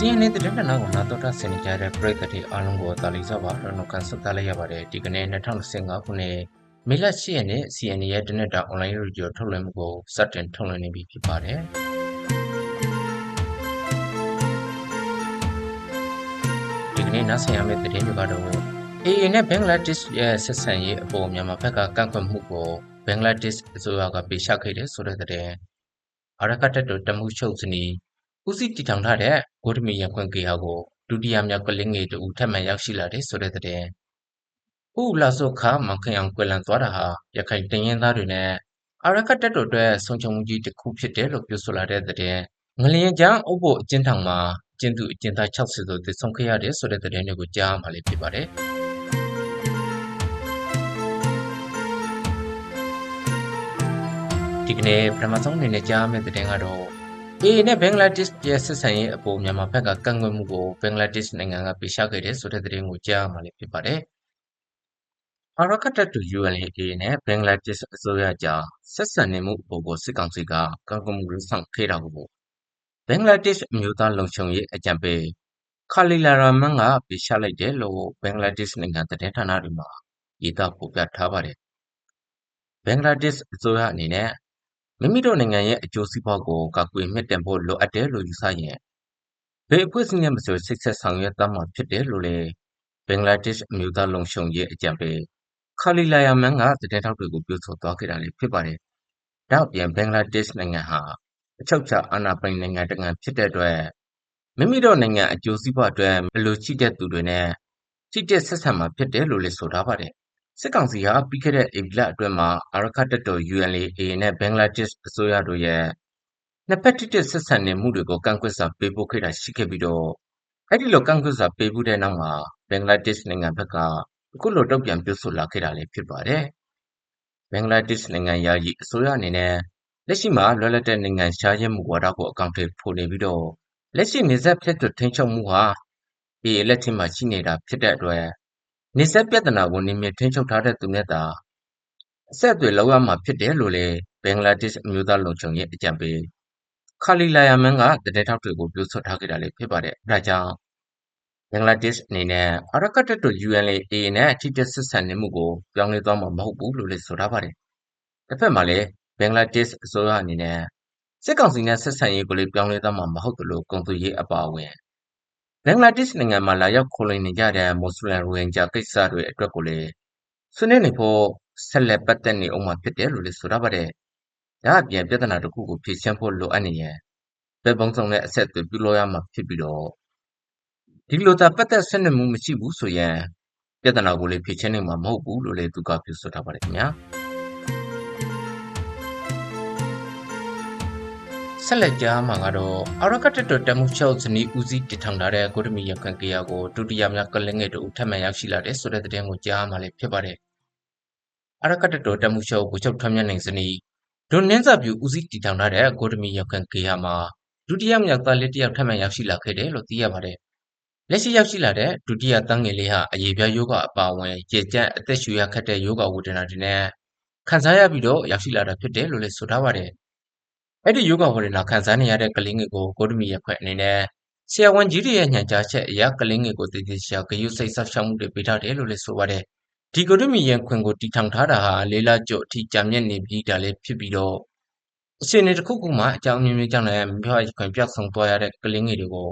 စီရင်နေတဲ့တဲ့နောက်ကိုနာတော်တာဆင်ကြတဲ့ပရိသတ်တွေအားလုံးကိုတာလီစားပါတော့ကန်ဆက်တာလိုက်ရပါတယ်ဒီကနေ့2025ခုနှစ်မေလ10ရက်နေ့ CN ရဲ့တနက်တာ online radio ထုတ်လွှင့်မှုကိုစတင်ထုတ်လွှင့်နေပြီဖြစ်ပါတယ်ဒီကနေ့နားဆင်ရမယ့်သတင်းတွေကတော့ AA နဲ့ဘင်္ဂလားဒေ့ရှ်ရဲ့ဆက်ဆံရေးအပေါ်မြန်မာဘက်ကကန့်ကွက်မှုကိုဘင်္ဂလားဒေ့ရှ်အစိုးရကပေးချခဲ့တယ်ဆိုတဲ့သတင်းအရကတ်တော်တမှုချုပ်စနီ ဦးစီးတည်ထောင်ထားတဲ့ဂိုဒမီရခွင့်ကေဟာကိုဒုတိယမြောက်ကလင်းငယ်တူထပ်မံရောက်ရှိလာတယ်ဆိုတဲ့သတင်းဥလာဆုခါမခင်အောင်ကွယ်လန်သွားတာဟာရခိုင်တင်ရင်သားတွေနဲ့အရကတ်တော်အတွက်ဆုံးချုံမှုကြီးတစ်ခုဖြစ်တယ်လို့ပြောဆိုလာတဲ့သတင်းငလျင်ချမ်းအုပ်ဖို့အကျဉ်းထောင်မှာကျင်းသူအကျဉ်းသား60တို့တည်ဆုံခဲ့ရတယ်ဆိုတဲ့သတင်းတွေကိုကြားမှလည်းဖြစ်ပါတယ်ဒီကနေ့ပထမဆုံးအနေနဲ့ကြားမယ့်သတင်းကတော့ AA နဲ့ဘင်္ဂလားဒေ့ရှ်ရဲ့ဆက်ဆံရေးအပေါ်မြန်မာဘက်ကကန့်ကွက်မှုကိုဘင်္ဂလားဒေ့ရှ်နိုင်ငံကပေးရှားခဲ့တယ်ဆိုတဲ့သတင်းကိုကြားမှလည်းဖြစ်ပါတယ်။အာရကတ်တူ UNLA နဲ့ဘင်္ဂလားဒေ့ရှ်အစိုးရကြားဆက်ဆံနေမှုအပေါ်ကိုစစ်ကောင်စီကကန့်ကွက်မှုတွေဆောင်ခဲ့တာကိုဘင်္ဂလားဒေ့ရှ်အမျိုးသားလုံခြုံရေးအကြံပေးခါလီလာရာမန်ကပေးရှားလိုက်တယ်လို့ဘင်္ဂလားဒေ့ရှ်နိုင်ငံသတင်းဌာနတွေမှာရေးသားဖော်ပြထားပါတယ်။ဘင်္ဂလားဒေ့ရှ်အစိုးရအနေနဲ့ မိမိတို့နိုင်ငံရဲ့ အကျိုးစီးပွားကို ကာကွယ်မြင့်တင်ဖို့ လိုအပ်တယ်လို့ ယူဆရင် ဘယ်အဖွဲ့အစည်းနဲ့မဆိုစိတ်ဆက် ဆောင်ရွက်သားမှာ ဖြစ်တယ်လို့လည်း ဘင်္ဂလားဒေ့ရှ် အမျိုးသား လုံခြုံရေးအကြံပေးခါလီလာယာမန်ကသတင်းထောက်တွေကို ပြောဆိုသွားခဲ့တာလည်း ဖြစ်ပါတယ်။ဒါ့အပြင် ဘင်္ဂလားဒေ့ရှ်နိုင်ငံဟာ အချုပ်အခြာအာဏာပိုင်နိုင်ငံတစ်နိုင်ငံဖြစ်တဲ့အတွက် မိမိတို့နိုင်ငံ အကျိုးစီးပွားအတွက် အလိုရှိတဲ့သူတွေနဲ့ရှိတဲ့ဆက်ဆံမှာ ဖြစ်တယ်လို့လည်း ဆိုထားပါတယ် စစ်ကောင်စီဟာ ပြီးခဲ့တဲ့ ဧပြီလအတွင်းမှာ အာရက္ခတပ်တော် ULA/AA နဲ့ ဘင်္ဂလားဒေ့ရှ်အစိုးရတို့ရဲ့ နှစ်ဖက် ထိတွေ့ဆက်ဆံနေမှုတွေကို ကန့်ကွက်စာ ပေးပို့ခဲ့တာ ရှိခဲ့ပြီးတော့ အဲဒီလို ကန့်ကွက်စာ ပေးပို့တဲ့နောက်မှာ ဘင်္ဂလားဒေ့ရှ်နိုင်ငံဘက်က အခုလို တုံ့ပြန်ပြောဆိုလာခဲ့တာလည်း ဖြစ်ပါတယ်။ဘင်္ဂလားဒေ့ရှ်နိုင်ငံ ယာယီအစိုးရအနေနဲ့ လက်ရှိမှာ လွတ်လပ်တဲ့ နိုင်ငံရှားရဲမှုဝါဒကို အကောင့်တွေဖော်နေပြီးတော့ လက်ရှိနေဆက်ဖြတ်တွထိန်းချုပ်မှုဟာ AA လက်ထက်မှာ ရှိနေတာဖြစ်တဲ့အတွက် နေဆက်ပြဿနာကိုနေမြင့်ထိန်းချုပ်ထားတဲ့သူနဲ့သာ အဆက်အသွယ်လုပ်ရမှာဖြစ်တယ်လို့လည်း ဘင်္ဂလားဒေ့ရှ် အမျိုးသားလုံခြုံရေးအကြံပေးခါလီလာယာမန်ကတည်ထောက်တွေကို ပြောဆိုထားခဲ့တာလည်း ဖြစ်ပါတယ်။ဒါကြောင့် ဘင်္ဂလားဒေ့ရှ်အနေနဲ့အရကတ်တူ UNLA နဲ့အထူးတဆက်ဆံနေမှုကို ပြောင်းလဲသွားမှာ မဟုတ်ဘူးလို့လည်း ဆိုထားပါတယ်။တစ်ဖက်မှာလည်း ဘင်္ဂလားဒေ့ရှ်အစိုးရအနေနဲ့ စစ်ကောင်စီနဲ့ ဆက်ဆံရေးကိုလည်း ပြောင်းလဲသွားမှာ မဟုတ်သလို ကုန်သွယ်ရေးအပါအဝင် ဘင်္ဂလားဒေ့ရှ်နိုင်ငံမှာ လာရောက်ခိုလှုံနေကြတဲ့ မွတ်စလင် ရိုဟင်ဂျာကိစ္စတွေအတွက်ကိုလည်း ဆွေးနွေးနေဖို့ ဆက်လက် ပတ်သက်နေအောင်မှာ ဖြစ်တယ်လို့လည်း ဆိုထားပါတယ်။ဒါအပြင် ပြဿနာတစ်ခုကို ဖြေရှင်းဖို့ လိုအပ်နေရင်ဘယ်ပုံစံနဲ့ အဆက်အသွယ် ပြုလုပ်ရမှာဖြစ်ပြီးတော့ ဒီလိုသာ ပတ်သက်ဆက်နွယ်မှု မရှိဘူးဆိုရင် ပြဿနာကိုလည်း ဖြေရှင်းနိုင်မှာ မဟုတ်ဘူးလို့လည်း သူက ပြောဆိုထားပါတယ်ခင်ဗျာ။ ဆက်လက်ကြားမှာကတော့အရကတ်တော်တမှုချောက်စနီဦးစီးတည်ထောင်ထားတဲ့ဂိုဒမီရခွန်ကေယာကိုဒုတိယမြောက်ကလင်းငယ်တို့ထပ်မံရောက်ရှိလာတဲ့ဆိုတဲ့သတင်းကိုကြားမှာလည်းဖြစ်ပါတယ်။အရကတ်တော်တမှုချောက်ကိုချုပ်ထွမ်းမြနိုင်စနီဒွန်နင်းစာပြူဦးစီးတည်ထောင်ထားတဲ့ဂိုဒမီရခွန်ကေယာမှာဒုတိယမြောက်သားလေးတယောက်ထပ်မံရောက်ရှိလာခဲ့တယ်လို့သိရပါတယ်။လက်ရှိရောက်ရှိလာတဲ့ဒုတိယတန်းငယ်လေးဟာအရေးပြားယောဂအပါအဝင်ကြေကြက်အသက်ရှူရခတ်တဲ့ယောဂဝေဒနာတွေနဲ့ခံစားရပြီးတော့ရောက်ရှိလာတာဖြစ်တယ်လို့လည်းဆိုထားပါတယ်။ အဲ့ဒီယောဂဝေဒနာခံစားနေရတဲ့ကလေးငယ်ကိုဂိုဒမီရက်ခွဲအနေနဲ့ဆရာဝန်ကြီးတွေရဲ့ညွှန်ကြားချက်အရကလေးငယ်ကိုတည်တည်ရှာဂရုစိတ်ဆောက်ရှောက်မှုတွေပေးထားတယ်လို့လည်းဆိုပါတယ်။ဒီဂိုဒမီရက်ခွင်ကိုတီထောင်ထားတာဟာလေးလကျော်အထိကြာမြင့်နေပြီးဒါလည်းဖြစ်ပြီးတော့အချိန်တစ်ခုခုမှအကြောင်းမျိုးမျိုးကြောင့်လည်းမိဘခွင်ပြောက်ဆုံးသွားရတဲ့ကလေးငယ်တွေကို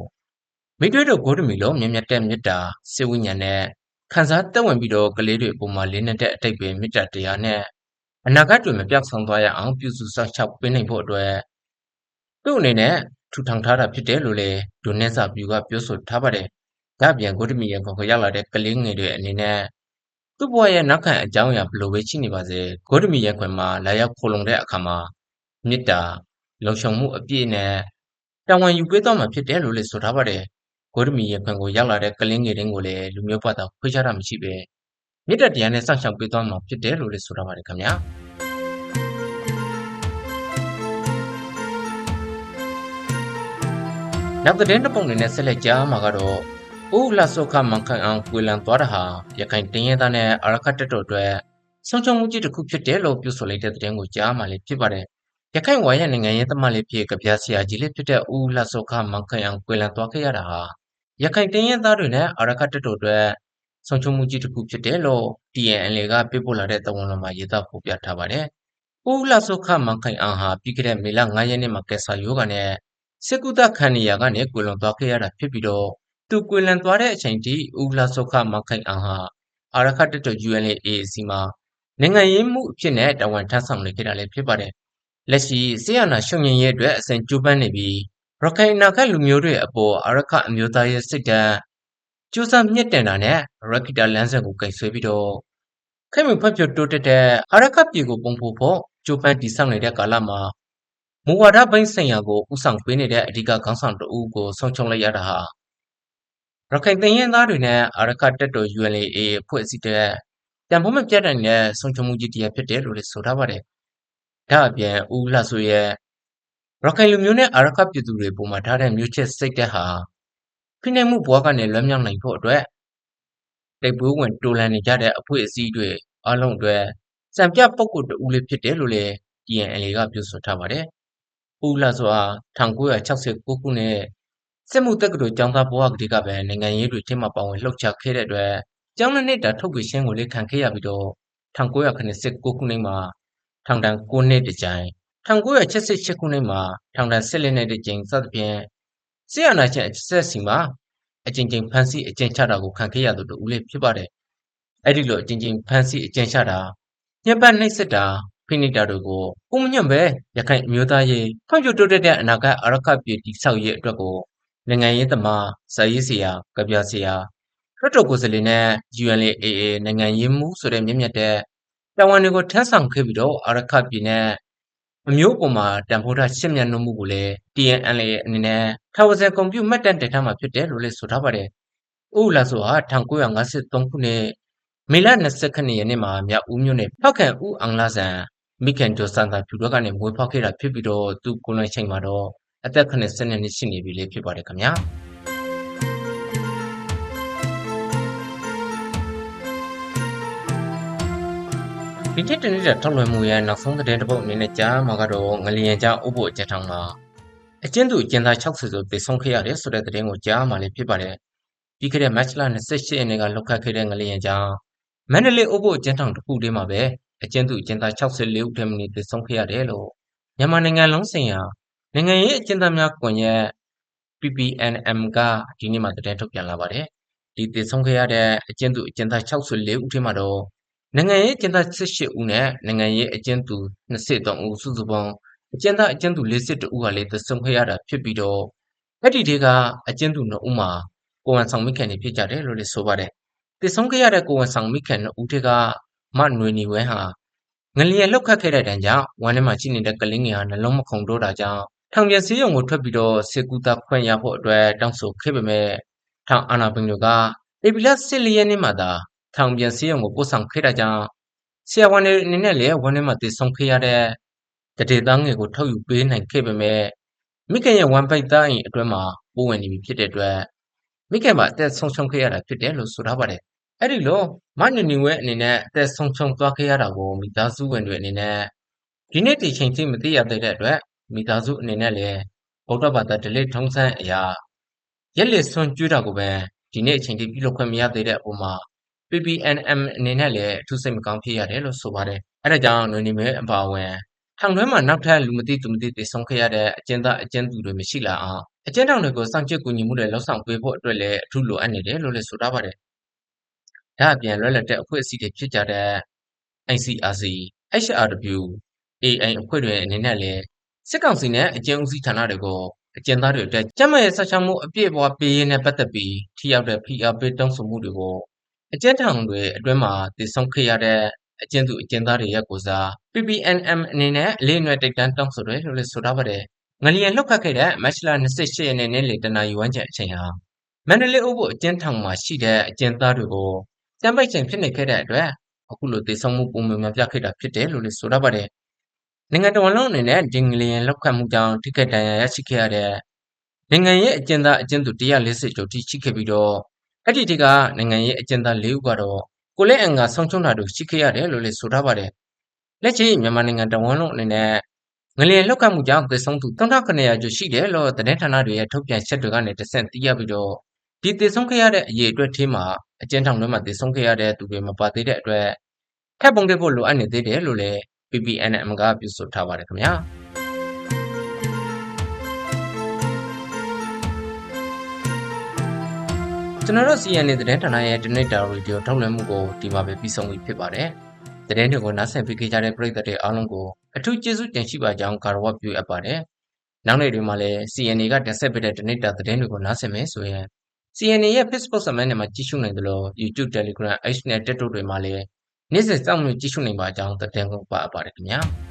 မိတွေ့တော့ဂိုဒမီလိုမြင်မြတ်တဲ့မေတ္တာစေဝိညာဉ်နဲ့ခံစားသက်ဝင်ပြီးတော့ကလေးတွေအပေါ်မှာလေးနဲ့တဲ့အတိတ်ပဲမေတ္တာတရားနဲ့ အနာဂတ်တွေမပြောက်ဆုံးသွားရအောင်ပြုစုစောင့်ရှောက်ပေးနိုင်ဖို့အတွက်သူ့အနေနဲ့ထူထောင်ထားတာဖြစ်တယ်လို့လည်းဒိုနက်စာပြူကပြောဆိုထားပါတယ်။ဒါ့အပြင်ဂိုဒမီရန်ကိုရောက်လာတဲ့ကလေးငယ်တွေအနေနဲ့သူ့ဘဝရဲ့နောက်ခံအကြောင်းအရာဘယ်လိုပဲရှိနေပါစေဂိုဒမီရန်ခွင်မှာလာရောက်ခိုလုံတဲ့အခါမှာမေတ္တာလုံခြုံမှုအပြည့်နဲ့တာဝန်ယူပေးသွားမှာဖြစ်တယ်လို့လည်းဆိုထားပါတယ်။ဂိုဒမီရန်ခွင်ကိုရောက်လာတဲ့ကလေးငယ်တွေကိုလည်းလူမျိုးဘာသာခွဲခြားတာမရှိပဲ မေတ္တာတရားနဲ့စောင့်ရှောက်ပေးသွားမှာဖြစ်တယ်လို့လည်းဆိုထားပါတယ်ခင်ဗျာ။နောက်သတင်းတစ်ပုဒ်အနေနဲ့ဆက်လက်ကြားမှာကတော့ဦးလာဆုခမန်ခန်အောင်ကွေလန်သွားတာဟာရခိုင်တင်းရဲသားနဲ့အရခတ်တက်တော်အတွက်ဆုံးချုံမှုကြီးတစ်ခုဖြစ်တယ်လို့ပြောဆိုလိုက်တဲ့သတင်းကိုကြားမှာလည်းဖြစ်ပါတယ်ရခိုင်ဝါရနိုင်ငံရေးသမားလေးဖြစ်ကဗျာဆရာကြီးလေးဖြစ်တဲ့ဦးလှစောခမောင်ခိုင်အောင်ကွယ်လံသွားခဲ့ရတာဟာရခိုင်တင်းရင်သားတွေနဲ့အာရခတက်တော်အတွက် ဆုံးချုံမှုကြီးတစ်ခုဖြစ်တယ်လို့ TNL ကပြပို့လာတဲ့တဝန်လုံးမှာရေးသားဖော်ပြထားပါတယ်။ဦးလှစောခမောင်ခိုင်အောင်ဟာပြီးခဲ့တဲ့မေလ9ရက်နေ့မှာကက်ဆာယောဂနဲ့စစ်ကူတခန်နီယာကနေကွယ်လွန်သွားခဲ့ရတာဖြစ်ပြီးတော့သူကွယ်လွန်သွားတဲ့အချိန်ထိဦးလှစောခမောင်ခိုင်အောင်ဟာအာရခတက်တော် ULA/AAC မှာနိုင်ငံရေးမှုအဖြစ်နဲ့တာဝန်ထမ်းဆောင်နေခဲ့တာလည်းဖြစ်ပါတယ်။လက်ရှိစစ်အာဏာရှင်မြင်ရေးအတွက်အစဉ်ကြိုးပမ်းနေပြီးရခိုင်အနာဂတ်လူမျိုးတွေအပေါ်အာရခအမျိုးသားရဲ့စိတ်ဓာတ် ကြိုးစားမြင့်တင်တာနဲ့ရခိတာလမ်းစဉ်ကိုကင်ဆွဲပြီးတော့ခိမဖွံ့ဖြိုးတိုးတက်တဲ့အာရခပြည်ကိုပုံဖော်ဖို့ကြိုးပမ်းတည်ဆောက်နေတဲ့ကာလမှာမူဝါဒပိုင်းဆိုင်ရာကိုဥဆောင်ပေးနေတဲ့အဓိကခေါင်းဆောင်တဦးကိုဆုံးချုံလိုက်ရတာဟာရခိုင်တိုင်းရင်းသားတွေနဲ့အာရခတက်တော် ULA အဖွဲ့အစည်းတဲ့တန်ဖိုးမပြတ်နိုင်တဲ့ဆုံးချုံမှုကြီးတရားဖြစ်တယ်လို့လည်းဆိုထားပါတယ်။ဒါအပြင်ဦးလှဆိုရဲ့ရခိုင်လူမျိုးနဲ့အာရခပြည်သူတွေပုံမှာထားတဲ့မျိုးချစ်စိတ်သက်ဟာ ဖိနှိပ်မှုဘဝကနေလွတ်မြောက်နိုင်ဖို့အတွက်တိုက်ပွဲဝင်တိုးလန်နေကြတဲ့အဖွဲ့အစည်းတွေအားလုံးအတွက်စံပြပုဂ္ဂိုလ်တဦးလေးဖြစ်တယ်လို့လည်း TNL ကပြောဆိုထားပါတယ်။ဦးလှဆိုတာ1969ခုနှစ်စစ်မှုတက္ကသိုလ်ကျောင်းသားဘဝကလေးကပဲနိုင်ငံရေးတွေထဲမှာပါဝင်လှုပ်ရှားခဲ့တဲ့အတွက်ကျောင်းနှစ်နှစ်တာထုတ်ပြရှင်းကိုလေးခံခဲ့ရပြီးတော့1989ခုနှစ်မှာထောင်ဒဏ်9နှစ်တကြိမ်1988ခုနှစ်မှာထောင်ဒဏ်14နှစ်တကြိမ်စသဖြင့် ဆီယနာချင်းအဆက်စီမှာအကျဉ်းချင်းဖန်ဆီးအကျဉ်းချတာကိုခံခဲ့ရသူတူလေးဖြစ်ပါတယ်။အဲ့ဒီလိုအကျဉ်းချင်းဖန်ဆီးအကျဉ်းချတာညက်ပတ်နှိပ်စက်တာဖိနှိပ်တာတို့ကိုဥမညွန့်ပဲရခိုင်အမျိုးသားရေးဖွံ့ဖြိုးတိုးတက်တဲ့အနာဂတ်အရခပြည်တိဆောက်ရေးအတွက်ကိုနိုင်ငံရေးသမားစာရေးဆရာကဗျာဆရာလွှတ်တော်ကိုယ်စားလှယ်နဲ့ UNLA နိုင်ငံရေးမှုဆိုတဲ့မြင့်မြတ်တဲ့တာဝန်တွေကိုထမ်းဆောင်ခဲ့ပြီးတော့အရခပြည်နဲ့ အမျိုးပေါ်မှာတန်ဖိုးထားရှင်းမြတ်မှုကိုလည်း TNL အနေနဲ့ထာဝရကွန်ပျူမှတ်တမ်းတင်ထားမှာဖြစ်တယ်လို့လည်းဆိုထားပါတယ်။ဦးလာဆိုဟာ1953ခုနှစ်မေလ22ရက်နေ့မှာမြောက်ဦးမြို့နယ်ဖောက်ခံဦးအောင်လာဆန်မိခင်ကျော်စန်တာဖြူတော့ကနေမွေးဖောက်ခဲ့တာဖြစ်ပြီးတော့သူကိုလွန်ချိန်မှာတော့အသက်80နှစ်ရှိနေပြီလေဖြစ်ပါတယ်ခင်ဗျာ။ ဒီထက်တနေ့တာထောက်လွှင့်မှုရဲ့နောက်ဆုံးသတင်းတစ်ပုဒ်အနေနဲ့ကြားမှာကတော့ငလျင်ကြားဥဖို့အကြက်ထောင်မှာအကျဉ်းသူအကျဉ်းသား60ဆိုသေဆုံးခဲ့ရတယ်ဆိုတဲ့သတင်းကိုကြားမှာလည်းဖြစ်ပါတယ်။ပြီးခဲ့တဲ့မတ်လ28ရက်နေ့ကလောက်ခတ်ခဲ့တဲ့ငလျင်ကြားမန္တလေးဥဖို့အကျဉ်းထောင်တစ်ခုတည်းမှာပဲအကျဉ်းသူအကျဉ်းသား64ဦးထက်မနည်းသေဆုံးခဲ့ရတယ်လို့မြန်မာနိုင်ငံလုံးဆိုင်ရာနိုင်ငံရေးအကျဉ်းသားများကွန်ရက် PPNM ကဒီနေ့မှသတင်းထုတ်ပြန်လာပါတယ်။ဒီသေဆုံးခဲ့ရတဲ့အကျဉ်းသူအကျဉ်းသား64ဦးထဲမှာတော့ နိုင်ငံရေးအကျဉ်းသား18ဦးနဲ့နိုင်ငံရေးအကျဉ်းသူ23ဦးစုစုပေါင်းအကျဉ်းသားအကျဉ်းသူ42ဦးကလည်းသေဆုံးခဲ့ရတာဖြစ်ပြီးတော့အဲ့ဒီတွေကအကျဉ်းသူ2ဦးမှာကိုဝန်ဆောင်မိခင်တွေဖြစ်ကြတယ်လို့လည်းဆိုပါတယ်။သေဆုံးခဲ့ရတဲ့ကိုဝန်ဆောင်မိခင်2ဦးတွေကမနွေနီဝဲဟာငလျင်လောက်ခတ်ခဲ့တဲ့တန်းကြောင့်ဝမ်းထဲမှာရှိနေတဲ့ကလေးငယ်ဟာနှလုံးမခုန်တော့တာကြောင့်ထောင်ပြန်စည်းရုံကိုထွက်ပြီးတော့စေကူတာခွင့်ရဖို့အတွက်တောင်းဆိုခဲ့ပေမဲ့ထောင်အာဏာပိုင်တွေကဧပြီလ14ရက်နေ့မှာသာ ထောင်ပြန်စည်းရုံကိုပို့ဆောင်ခဲ့တာကြောင့်ဆရာဝန်တွေအနေနဲ့လည်းဝမ်းထဲမှာတည်ဆုံခဲ့ရတဲ့တရေသားငယ်ကိုထုတ်ယူပေးနိုင်ခဲ့ပေမဲ့မိခင်ရဲ့ဝမ်ပိုက်သားအိမ်အတွင်းမှာပိုးဝင်နေပြီဖြစ်တဲ့အတွက်မိခင်မှာအသက်ဆုံးရှုံးခဲ့ရတာဖြစ်တယ်လို့ဆိုထားပါတယ်။အဲ့ဒီလိုမနနီဝဲအနေနဲ့အသက်ဆုံးရှုံးသွားခဲ့ရတာကိုမိသားစုဝင်တွေအနေနဲ့ဒီနေ့ဒီချိန်ထိမသိရသေးတဲ့အတွက်မိသားစုအနေနဲ့လည်းဗုဒ္ဓဘာသာဓလေ့ထုံးစံအရာရက်လက်ဆွန်ကျွေးတာကိုပဲဒီနေ့အချိန်ထိပြုလုပ်ခွင့်မရသေးတဲ့အပေါ်မှာ PPNM အနေနဲ့လည်းအထူးစိတ်မကောင်းဖြစ်ရတယ်လို့ဆိုပါတယ်။အဲဒါကြောင့်နွေနေမဲအပါအဝင်ထောင်တွင်းမှာနောက်ထပ်လူမသိသူမသိသေဆုံးခဲ့ရတဲ့အကျဉ်းသားအကျဉ်းသူတွေမရှိလာအောင်အကျဉ်းထောင်တွေကိုစောင့်ကြည့်ကူညီမှုတွေလှုပ်ဆောင်ပေးဖို့အတွက်လည်းအထူးလိုအပ်နေတယ်လို့လည်းဆိုထားပါတယ်။ဒါအပြင်လွတ်လပ်တဲ့အဖွဲ့အစည်းတွေဖြစ်ကြတဲ့ ICRC, HRW, AI အဖွဲ့တွေအနေနဲ့လည်းစစ်ကောင်စီနဲ့အကျဉ်းဦးစီးဌာနတွေကိုအကျဉ်းသားတွေအတွက်ကျန်းမာရေးဆက်ဆံမှုအပြည့်အဝပေးရေးနဲ့ပတ်သက်ပြီးထိရောက်တဲ့ဖိအားပေးတောင်းဆိုမှုတွေကို အကျဉ်းထောင်တွေအတွင်းမှာတည်ဆုံခဲ့ရတဲ့အကျဉ်းသူအကျဉ်းသားတွေရဲ့ကိုစား PPNM အနေနဲ့အလေးအနွယ်တိတ်တန်းတောင်းဆိုတယ်လို့လည်းဆိုထားပါတယ်။ငလျင်လှုပ်ခတ်ခဲ့တဲ့မတ်လ28ရက်နေ့နေ့လယ်တနာရီဝန်းကျင်အချိန်ဟာမန္တလေးဥပုအကျဉ်းထောင်မှာရှိတဲ့အကျဉ်းသားတွေကိုစံပိုက်ချိန်ဖြစ်နေခဲ့တဲ့အတွက်အခုလိုတည်ဆုံမှုပုံမှန်များပြခဲ့တာဖြစ်တယ်လို့လည်းဆိုထားပါတယ်။နိုင်ငံတော်လုံးအနေနဲ့ဒီငလျင်လှုပ်ခတ်မှုကြောင့်ထိခိုက်ဒဏ်ရာရရှိခဲ့ရတဲ့နိုင်ငံရဲ့အကျဉ်းသားအကျဉ်းသူ140ကျော်ထိရှိခဲ့ပြီးတော့ အဲ့ဒီတကနိုင်ငံရေးအကျဉ်းသား၄ဦးကတော့ကိုလက်အန်ကဆုံးချုံတာတို့ရှိခဲ့ရတယ်လို့လည်းဆိုထားပါတယ်။လက်ရှိမြန်မာနိုင်ငံတဝန်လုံးအနေနဲ့ငလျင်လှုပ်ခတ်မှုကြောင့်သေဆုံးသူ3900ကျော်ရှိတယ်လို့သတင်းဌာနတွေရဲ့ထုတ်ပြန်ချက်တွေကနေတဆင့်သိရပြီးတော့ဒီသေဆုံးခဲ့ရတဲ့အရေအတွက်ထဲမှာအကျဉ်းထောင်ထဲမှာသေဆုံးခဲ့ရတဲ့သူတွေမပါသေးတဲ့အတွက်ထပ်ပုံတက်ဖို့လိုအပ်နေသေးတယ်လို့လည်း PPNM ကပြောဆိုထားပါတယ်ခင်ဗျာ ကျွန်တော်တို့ CNA သတင်းဌာနရဲ့ Donate Radio ထုတ်လွှင့်မှုကိုဒီမှာပဲပြီးဆုံးပြီဖြစ်ပါတယ်။သတင်းတွေကိုနားဆင်ပေးကြတဲ့ပရိသတ်တွေအားလုံးကိုအထူးကျေးဇူးတင်ရှိပါကြောင်းကာရဝတ်ပြုအပ်ပါတယ်။နောက်နေ့တွေမှာလည်း CNA ကတင်ဆက်ပေးတဲ့ Donate သတင်းတွေကိုနားဆင်မယ်ဆိုရင် CNA ရဲ့ Facebook စာမျက်နှာမှာကြည့်ရှုနိုင်သလို YouTube, Telegram, X နဲ့ TikTok တွေမှာလည်းနေ့စဉ်စောင့်မျှော်ကြည့်ရှုနိုင်ပါကြောင်းသတင်းကိုပါအပ်ပါတယ်ခင်ဗျာ။